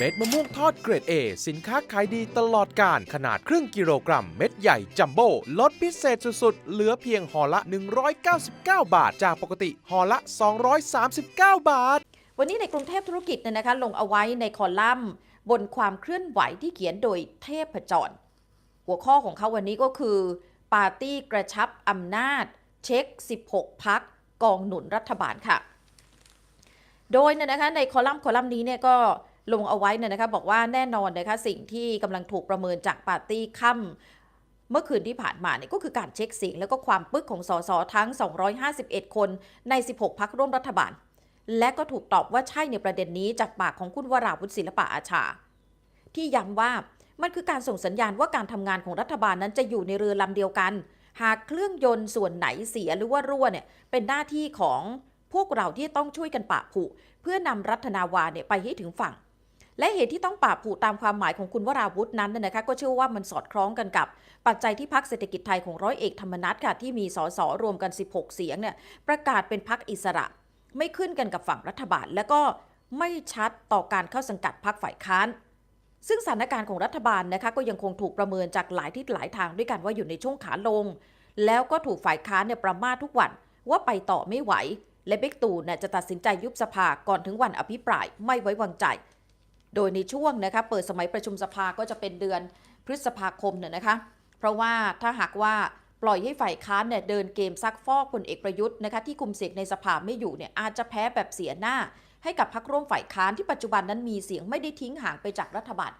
เม็ดมะม่วงทอดเกรด A สินค้าขายดีตลอดการ ขนาดครึ่งกิโลกรัม เม็ดใหญ่จัมโบ้ลดพิเศษสุดๆ เหลือเพียงห่อละ 199 บาท จากปกติห่อละ 239 บาท วันนี้ในกรุงเทพธุรกิจเนี่ยนะคะ ลงเอาไว้ในคอลัมน์ บนความเคลื่อนไหวที่เขียนโดยเทพจร หัวข้อของเขาวันนี้ก็คือ ปาร์ตี้กระชับอำนาจ เช็ค 16 พักกองหนุนรัฐบาลค่ะ โดยเนี่ยนะคะในคอลัมน์คอลัมน์นี้เนี่ยก็ ลงเอาไว้เนี่ยนะคะบอกว่าแน่นอนนะคะสิ่งที่กำลังถูกประเมินจากปาร์ตี้ค่ำเมื่อคืนที่ผ่านมาเนี่ยก็คือการเช็คเสียง แล้วก็ความปึกของสสทั้ง 251 คนใน 16 พักร่วมรัฐบาล และก็ถูกตอบว่าใช่ในประเด็นนี้จากปากของคุณวราวุฒิศิลปะอาชา ที่ย้ำว่ามันคือการส่งสัญญาณว่าการทำงานของรัฐบาลนั้นจะอยู่ในเรือลำเดียวกัน หากเครื่องยนต์ส่วนไหนเสียหรือว่ารั่วเนี่ยเป็นหน้าที่ของพวกเราที่ต้องช่วยกันปะผุเพื่อนำรัฐนาวาเนี่ยไปให้ถึงฝั่ง และเหตุที่ต้องปราบผูตามความหมายของคุณวราวุฒินั้นนะนะคะ ก็เชื่อว่ามันสอดคล้องกันกับ ปัจจัยที่พักเศรษฐกิจไทยของร้อยเอกธรรมนัฐค่ะที่มีสสรวมกัน 16 เสียงเนี่ยประกาศเป็นพักอิสระ ไม่ขึ้นกันกับฝั่งรัฐบาล และก็ไม่ชัดต่อการเข้าสังกัดพักฝ่ายค้านซึ่งสถานการณ์ของรัฐบาลนะคะก็ยังคงถูกประเมินจากหลายทิศหลายทางด้วยกันว่าอยู่ในช่วงขาลง แล้วก็ถูกฝ่ายค้านเนี่ยประมาททุกวันว่าไปต่อไม่ไหว และเบกตูเนี่ยจะตัดสินใจยุบสภาก่อนถึงวันอภิปรายไม่ไว้วางใจ โดยในช่วงนะคะเปิดสมัยประชุมสภาก็จะเป็นเดือนพฤษภาคมเนี่ยนะคะ เพราะว่าถ้าหากว่าปล่อยให้ฝ่ายค้านเนี่ยเดินเกมซักฟอกพลเอกประยุทธ์นะคะที่คุมเสียงในสภาไม่อยู่เนี่ยอาจจะแพ้แบบเสียหน้า ให้กับพรรคร่วมฝ่ายค้านที่ปัจจุบันนั้นมีเสียงไม่ได้ทิ้งห่างไปจากรัฐบาล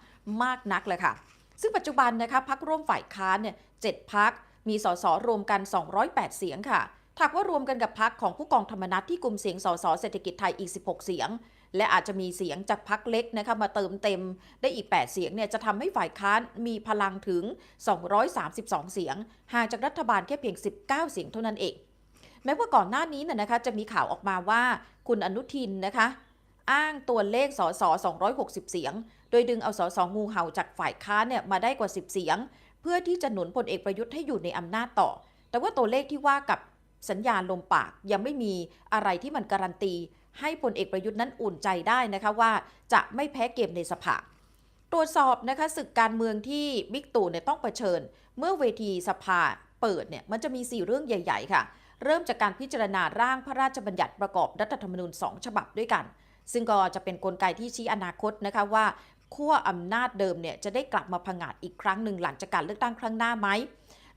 มากนักเลยค่ะ ซึ่งปัจจุบันนะคะพรรคร่วมฝ่ายค้านเนี่ยเจ็ดพรรคมีสสรวมกัน 208 เสียงค่ะถ้าหากว่ารวมกันกับพรรคของผู้กองธรรมนัฐที่กลุ่มเสียงสสเศรษฐกิจไทยอีก 16 เสียง และอาจจะมีเสียงจากพรรคเล็กนะคะมาเติมเต็มได้อีก 8 เสียงเนี่ยจะทำให้ฝ่ายค้านมีพลังถึง 232 เสียงห่างจากรัฐบาลแค่เพียง 19 เสียงเท่านั้นเอง แม้ว่าก่อนหน้านี้น่ะนะคะจะมีข่าวออกมาว่าคุณอนุทินนะคะ อ้างตัวเลขสส260 เสียง โดยดึงเอาสสงูเห่าจากฝ่ายค้านเนี่ยมาได้กว่า 10 เสียง เพื่อที่จะหนุนพลเอกประยุทธ์ให้อยู่ในอำนาจต่อ แต่ว่าตัวเลขที่ว่ากับสัญญาณลมปากยังไม่มีอะไรที่มันการันตี ให้พลเอกประยุทธ์นั้นอุ่นใจได้นะคะว่าจะไม่แพ้เกมในสภาตรวจสอบนะคะศึกการเมืองที่บิ๊กตู่เนี่ยต้องเผชิญ เมื่อเวทีสภาเปิดเนี่ยมันจะมี 4 เรื่องใหญ่ ๆ ค่ะ เริ่มจากการพิจารณาร่างพระราชบัญญัติประกอบรัฐธรรมนูญ 2 ฉบับด้วยกัน ซึ่งก็จะเป็นนกลไกที่ชี้อนาคตนะคะว่าขั้วอำนาจเดิมเนี่ยจะได้กลับมาผงาดอีกครั้งหนึ่งหลังจากการเลือกตั้งครั้งหน้าไหม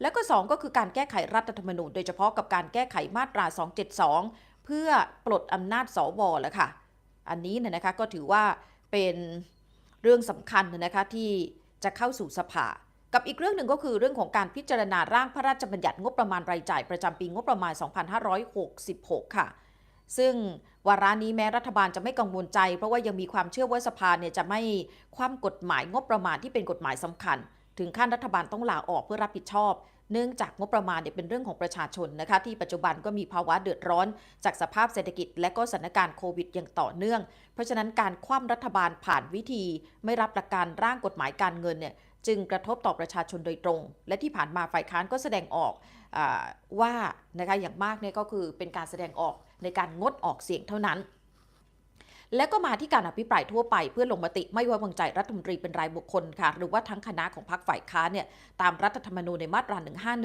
แล้วก็ 2 ก็คือการแก้ไขรัฐธรรมนูญ โดยเฉพาะกับการแก้ไขมาตรา 272 เพื่อปลดอำนาจสวแล้วค่ะ อันนี้เนี่ยนะคะก็ถือว่าเป็นเรื่องสำคัญนะคะที่จะเข้าสู่สภา กับอีกเรื่องหนึ่งก็คือเรื่องของการพิจารณาร่างพระราชบัญญัติงบประมาณรายจ่ายประจำปีงบประมาณ 2566 ค่ะ ซึ่งวาระนี้แม้รัฐบาลจะไม่กังวลใจ เพราะว่ายังมีความเชื่อว่าสภาเนี่ยจะไม่คว่ำกฎหมายงบประมาณที่เป็นกฎหมายสำคัญ ถึงขั้นรัฐบาลต้องลาออกเพื่อรับผิดชอบ เนื่องจากงบประมาณเนี่ยเป็นเรื่องของประชาชนนะคะที่ปัจจุบันก็มีภาวะเดือดร้อน จากสภาพเศรษฐกิจ และก็สถานการณ์โควิดอย่างต่อเนื่อง เพราะฉะนั้นการคว่ำรัฐบาลผ่านวิธี ไม่รับหลักการร่างกฎหมายการเงินเนี่ยจึงกระทบต่อประชาชนโดยตรง และที่ผ่านมาฝ่ายค้านก็แสดงออกอว่านะคะอย่างมากเนี่ยก็คือเป็นการแสดงออกในการงดออกเสียงเท่านั้น และก็มาที่การอภิปรายทั่วไปเพื่อลงมติไม่ไว้วางใจรัฐมนตรีเป็นรายบุคคลค่ะ หรือว่าทั้งคณะของพรรคฝ่ายค้านเนี่ยตามรัฐธรรมนูญในมาตรา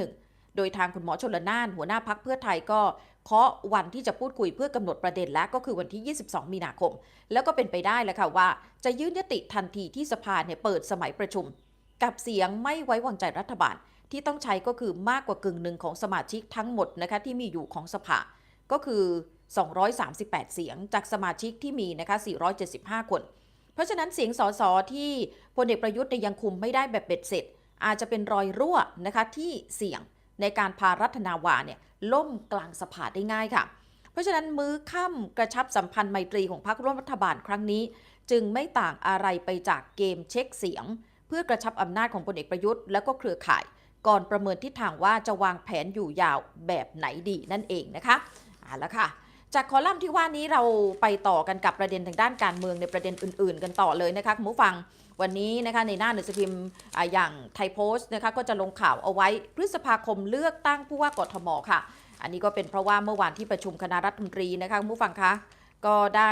151 โดยทางคุณหมอชลนาน หัวหน้าพักเพื่อไทยก็เคาะวันที่จะพูดคุยเพื่อกำหนดประเด็นและก็คือวันที่ 22 มีนาคม แล้วก็เป็นไปได้แล้วค่ะว่า จะยื่นยติทันทีที่สภาเนี่ยเปิดสมัยประชุม กับเสียงไม่ไว้วางใจรัฐบาลที่ต้องใช้ก็คือมากกว่ากึ่งหนึ่งของสมาชิกทั้งหมดนะคะที่มีอยู่ของสภา ก็คือ 238 เสียง จากสมาชิกที่มีนะคะ 475 คน เพราะฉะนั้นเสียงสสที่พลเอกประยุทธ์ยังคุมไม่ได้แบบเบ็ดเสร็จ อาจจะเป็นรอยรั่วนะคะที่เสี่ยงในการพารัฐนาวาเนี่ยล่มกลางสภาได้ง่ายค่ะ เพราะฉะนั้นมื้อค่ำกระชับสัมพันธ์ไมตรีของพรรคร่วมรัฐบาลครั้งนี้ จึงไม่ต่างอะไรไปจากเกมเช็คเสียง เพื่อกระชับอำนาจของพลเอกประยุทธ์และก็เครือข่าย ก่อนประเมินทิศทางว่าจะวางแผนอยู่ยาวแบบไหนดีนั่นเองนะคะเอาละค่ะ จากคอลัมน์ที่ว่านี้เราไปต่อกันกับประเด็นทางด้านการเมืองในประเด็นอื่น ๆ กันต่อเลยนะคะคุณผู้ฟังวันนี้นะคะในหน้าหนังสือพิมพ์อ่าอย่างไทยโพสต์นะคะก็จะลงข่าวเอาไว้พฤษภาคมเลือกตั้งผู้ว่ากทมค่ะ อันนี้ก็เป็นเพราะว่าเมื่อวานที่ประชุมคณะรัฐมนตรีนะคะคุณผู้ฟังคะก็ได้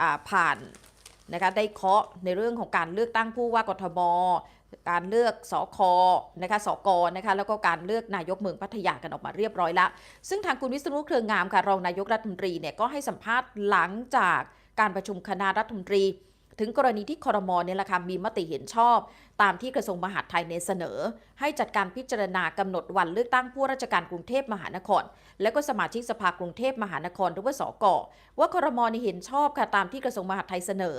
อ่าผ่านนะคะได้เคาะในเรื่องของการเลือกตั้งผู้ว่ากทม การเลือกสคนะคะสกนะคะแล้วก็การเลือกนายกเมืองพัทยากันออกมาเรียบร้อยแล้ว ซึ่งทางคุณวิษณุเครืองามค่ะรองนายกรัฐมนตรีเนี่ยก็ให้สัมภาษณ์หลังจากการประชุมคณะรัฐมนตรี ถึงกรณีที่คอรมอเนี่ยแหละค่ะมีมติเห็นชอบ ตามที่กระทรวงมหาดไทยในเสนอ ให้จัดการพิจารณากำหนดวันเลือกตั้งผู้ราชการกรุงเทพมหานคร และก็สมาชิกสภากรุงเทพมหานครหรือว่าสกว่าคอรมอเห็นชอบค่ะตามที่กระทรวงมหาดไทยเสนอ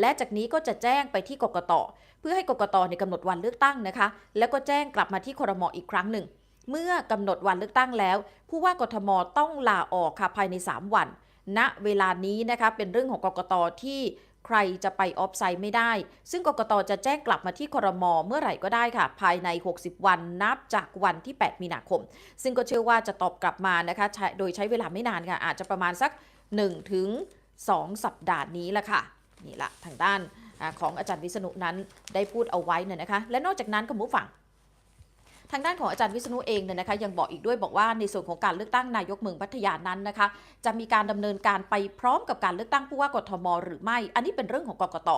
และจากนี้ก็จะแจ้งไปที่กกตเพื่อให้กกตในกำหนดวันเลือกตั้งนะคะ แล้วก็แจ้งกลับมาที่คอรมออีกครั้งหนึ่ง เมื่อกำหนดวันเลือกตั้งแล้ว ผู้ว่ากทมต้องลาออกค่ะภายใน 3 วันณเวลานี้นะคะเป็นเรื่องของกกตที่ใครจะไปออฟไซด์ไม่ได้ ซึ่งกกตจะแจ้งกลับมาที่ครมเมื่อไหร่ก็ได้ค่ะ ภายใน 60 วันนับจากวันที่ 8 มีนาคม ซึ่งก็เชื่อว่าจะตอบกลับมานะคะ โดยใช้เวลาไม่นานค่ะ อาจจะประมาณสัก1ถึง2สัปดาห์นี้ละค่ะ นี่ละทางด้านของอาจารย์วิษณุนั้นได้พูดเอาไว้เนี่ยนะคะ และนอกจากนั้นคุณผู้ฟังทางด้านของอาจารย์วิษณุเองเนี่ยนะคะยังบอกอีกด้วยบอกว่าในส่วนของการเลือกตั้งนายกเมืองพัทยานั้นนะคะ จะมีการดำเนินการไปพร้อมกับการเลือกตั้งผู้ว่ากทม หรือไม่ อันนี้เป็นเรื่องของกกต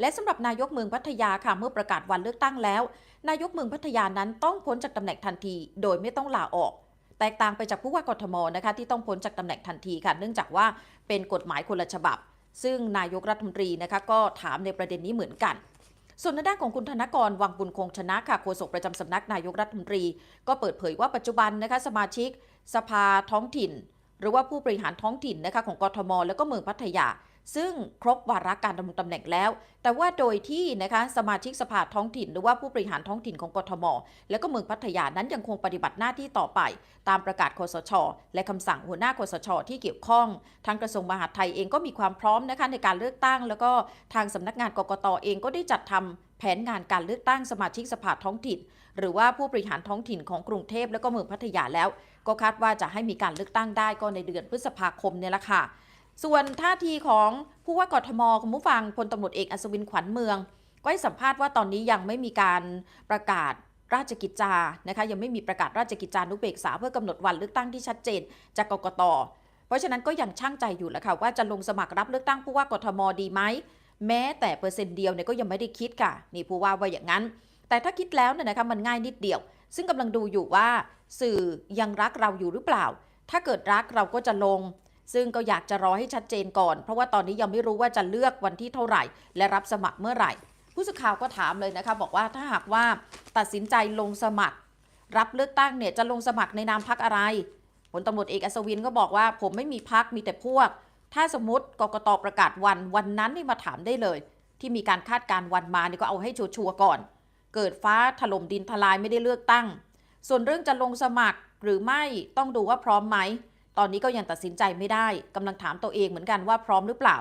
และสำหรับนายกเมืองพัทยาค่ะเมื่อประกาศวันเลือกตั้งแล้ว นายกเมืองพัทยานั้นต้องพ้นจากตำแหน่งทันที โดยไม่ต้องลาออก แตกต่างไปจากผู้ว่ากทมนะคะที่ต้องพ้นจากตำแหน่งทันทีค่ะเนื่องจากว่าเป็นกฎหมายคนละฉบับ ซึ่งนายกรัฐมนตรีนะคะก็ถามในประเด็นนี้เหมือนกัน ส่วนในด้านของคุณธนกรวังบุญคงชนะค่ะโฆษกประจำสำนักนายกรัฐมนตรี ก็เปิดเผยว่าปัจจุบันนะคะสมาชิก สภาท้องถิ่น หรือว่าผู้บริหารท้องถิ่นนะคะของกทม แล้วก็เมืองพัทยา ซึ่งครบวาระการดำรงตำแหน่งแล้ว แต่ว่าโดยที่นะคะสมาชิกสภาท้องถิ่น หรือว่าผู้บริหารท้องถิ่นของกทม แล้วก็เมืองพัทยานั้นยังคงปฏิบัติหน้าที่ต่อไป ตามประกาศคสช และคำสั่งหัวหน้าคสช ที่เกี่ยวข้อง ทางกระทรวงมหาดไทยเองก็มีความพร้อมนะคะในการเลือกตั้ง แล้วก็ทางสำนักงานกกตเองก็ได้จัดทำแผนงานการเลือกตั้งสมาชิกสภาท้องถิ่น หรือว่าผู้บริหารท้องถิ่นของกรุงเทพและก็เมืองพัทยาแล้ว ก็คาดว่าจะให้มีการเลือกตั้งได้ก็ในเดือนพฤษภาคมเนี่ยแหละค่ะ ส่วนท่าทีของผู้ว่ากทมคุณผู้ฟังพลตำรวจเอกอัศวินขวัญเมือง ก็ให้สัมภาษณ์ว่าตอนนี้ยังไม่มีการประกาศราชกิจจานะคะยังไม่มีประกาศราชกิจจานุเบกษาเพื่อกำหนดวันเลือกตั้งที่ชัดเจนจากกกตเพราะฉะนั้นก็ยังช่างใจอยู่แหละค่ะว่าจะลงสมัครรับเลือกตั้งผู้ว่ากทมดีไหมแม้แต่เปอร์เซ็นต์เดียวเนี่ยก็ยังไม่ได้คิดค่ะนี่ผู้ว่าว่าอย่างนั้น แต่ถ้าคิดแล้วเนี่ยนะคะมันง่ายนิดเดียว ซึ่งกำลังดูอยู่ว่า สื่อยังรักเราอยู่หรือเปล่า ถ้าเกิดรักเราก็จะลง ซึ่งก็อยากจะรอให้ชัดเจนก่อน เพราะว่าตอนนี้ยังไม่รู้ว่าจะเลือกวันที่เท่าไหร่ และรับสมัครเมื่อไหร่ ผู้สื่อข่าวก็ถามเลยนะคะบอกว่าถ้าหากว่าตัดสินใจลงสมัคร รับเลือกตั้งเนี่ยจะลงสมัครในนามพักอะไรผลตำรวจเอกอัศวินก็บอกว่า ผมไม่มีพักมีแต่พวก ถ้าสมมติกกตประกาศวันวันนั้นนี่มาถามได้เลย ที่มีการคาดการณ์วันมานี่ก็เอาให้ชัวร์ก่อน เกิดฟ้าถล่มดินทลายไม่ได้เลือกตั้ง ส่วนเรื่องจะลงสมัครหรือไม่ต้องดูว่าพร้อมไหม ตอนนี้ก็ยังตัดสินใจไม่ได้กำลังถามตัวเองเหมือนกันว่าพร้อมหรือเปล่า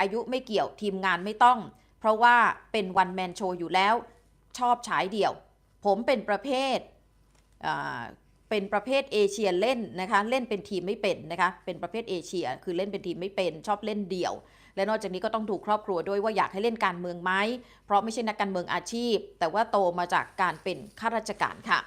อายุไม่เกี่ยวทีมงานไม่ต้อง เพราะว่าเป็นวันแมนโชว์อยู่แล้ว ชอบฉายเดี่ยว ผมเป็นประเภทอ่าเป็นประเภทเอเชียเล่นนะคะเล่นเป็นทีมไม่เป็นนะคะเป็นประเภทเอเชีย คือเล่นเป็นทีมไม่เป็น ชอบเล่นเดี่ยว และนอกจากนี้ก็ต้องถูกครอบครัวด้วยว่าอยากให้เล่นการเมืองไหมเพราะไม่ใช่นักการเมืองอาชีพ แต่ว่าโตมาจากการเป็นข้าราชการค่ะ